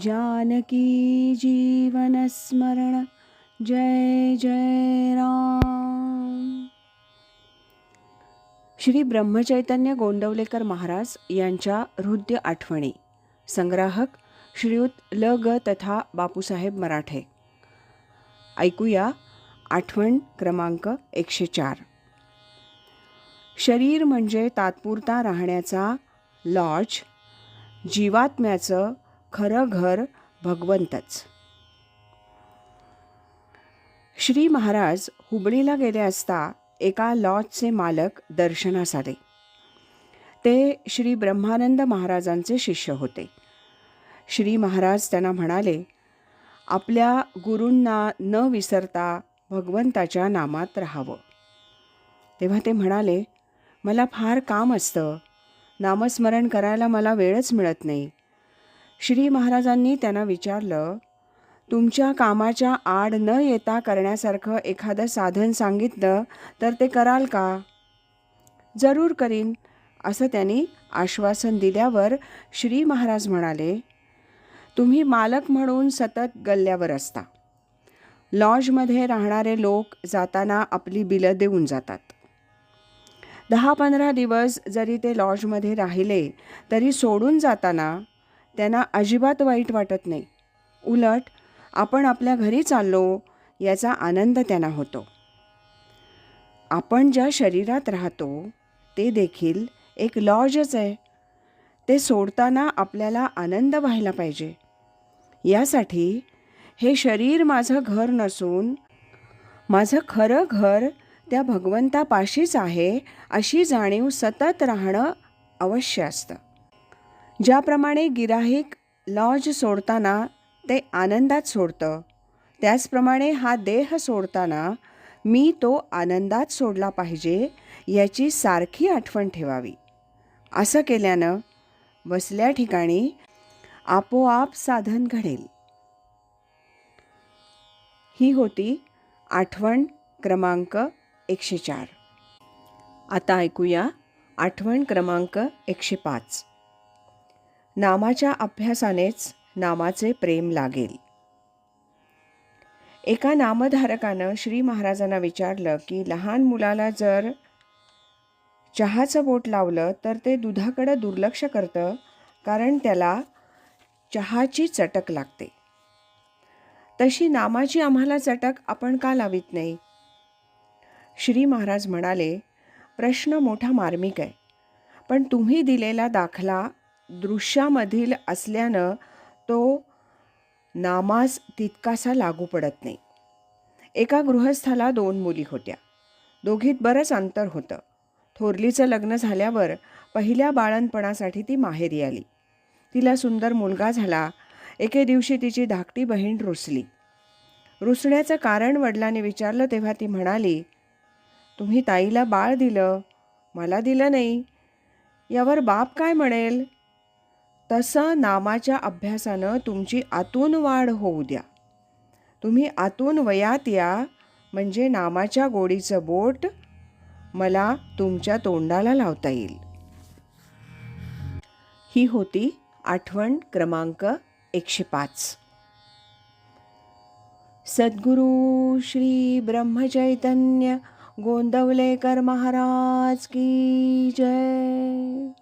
जानकी जीवनस्मरण जय जय राम। श्री ब्रह्मचैतन्य गोंदवलेकर महाराज यांच्या हृदय आठवणी संग्राहक श्रीयुत ल. ग. तथा बापूसाहेब मराठे. ऐकूया आठवण क्रमांक एकशे चार. शरीर म्हणजे तात्पुरता राहण्याचा लॉज जीवात्म्याचं खरं घर भगवंतच. श्री महाराज हुबळीला गेले असता एका लॉजचे मालक दर्शनास आले. ते श्री ब्रह्मानंद महाराजांचे शिष्य होते. श्री महाराज त्यांना म्हणाले आपल्या गुरूंना न विसरता भगवंताच्या नामात राहावं. तेव्हा ते म्हणाले मला फार काम असतं. नामस्मरण करायला मला वेळच मिळत नाही. श्री महाराजांनी त्यांना विचारलं तुमच्या कामाच्या आड न येता करण्यासारखं एखादं साधन सांगितलं तर ते कराल का? जरूर करीन असं त्यांनी आश्वासन दिल्यावर श्री महाराज म्हणाले तुम्ही मालक म्हणून सतत गल्ल्यावर असता. लॉजमध्ये राहणारे लोक जाताना आपली बिलं देऊन जातात. दहा पंधरा दिवस जरी ते लॉजमध्ये राहिले तरी सोडून जाताना त्यांना अजिबात वाईट वाटत नाही. उलट आपण आपल्या घरी चाललो याचा आनंद त्यांना होतो. आपण ज्या शरीरात राहतो ते देखील एक लॉजच आहे. ते सोडताना आपल्याला आनंद व्हायला पाहिजे. यासाठी हे शरीर माझं घर नसून माझं खरं घर त्या भगवंतापाशीच आहे अशी जाणीव सतत राहणं अवश्य असतं. ज्याप्रमाणे गिराहिक लॉज सोडताना ते आनंदात सोडतं त्याचप्रमाणे हा देह सोडताना मी तो आनंदात सोडला पाहिजे याची सारखी आठवण ठेवावी. असं केल्यानं बसल्या ठिकाणी आपोआप साधन घडेल. ही होती आठवण क्रमांक एकशे चार. आता ऐकूया आठवण क्रमांक एकशे पाच. नामाच्या अभ्यासानेच नामाचे प्रेम लागेल. एका नामधारकानं श्री महाराजांना विचारलं की लहान मुलाला जर चहाचं बोट लावलं तर ते दुधाकडं दुर्लक्ष करतं कारण त्याला चहाची चटक लागते. तशी नामाची आम्हाला चटक आपण का लावित नाही? श्री महाराज म्हणाले प्रश्न मोठा मार्मिक आहे पण तुम्ही दिलेला दाखला दृश्यामधील असल्यानं तो नामास तितकासा लागू पडत नाही. एका गृहस्थाला दोन मुली होत्या. दोघीत बरंच अंतर होतं. थोरलीचं लग्न झाल्यावर पहिल्या बाळणपणासाठी ती माहेरी आली. तिला सुंदर मुलगा झाला. एके दिवशी तिची धाकटी बहीण रुसली. रुसण्याचं कारण वडिलांनी विचारलं तेव्हा ती म्हणाली तुम्ही ताईला बाळ दिलं? मला दिलं नाही. यावर बाप काय म्हणेल? तसं नामाच्या अभ्यासानं तुमची आतून वाढ होऊ द्या. तुम्ही आतून वयात या म्हणजे नामाच्या गोडीचं बोट मला तुमच्या तोंडाला लावता येईल. ही होती आठवण क्रमांक एकशे पाच. सद्गुरू श्री ब्रह्मचैतन्य गोंदवलेकर महाराज की जय.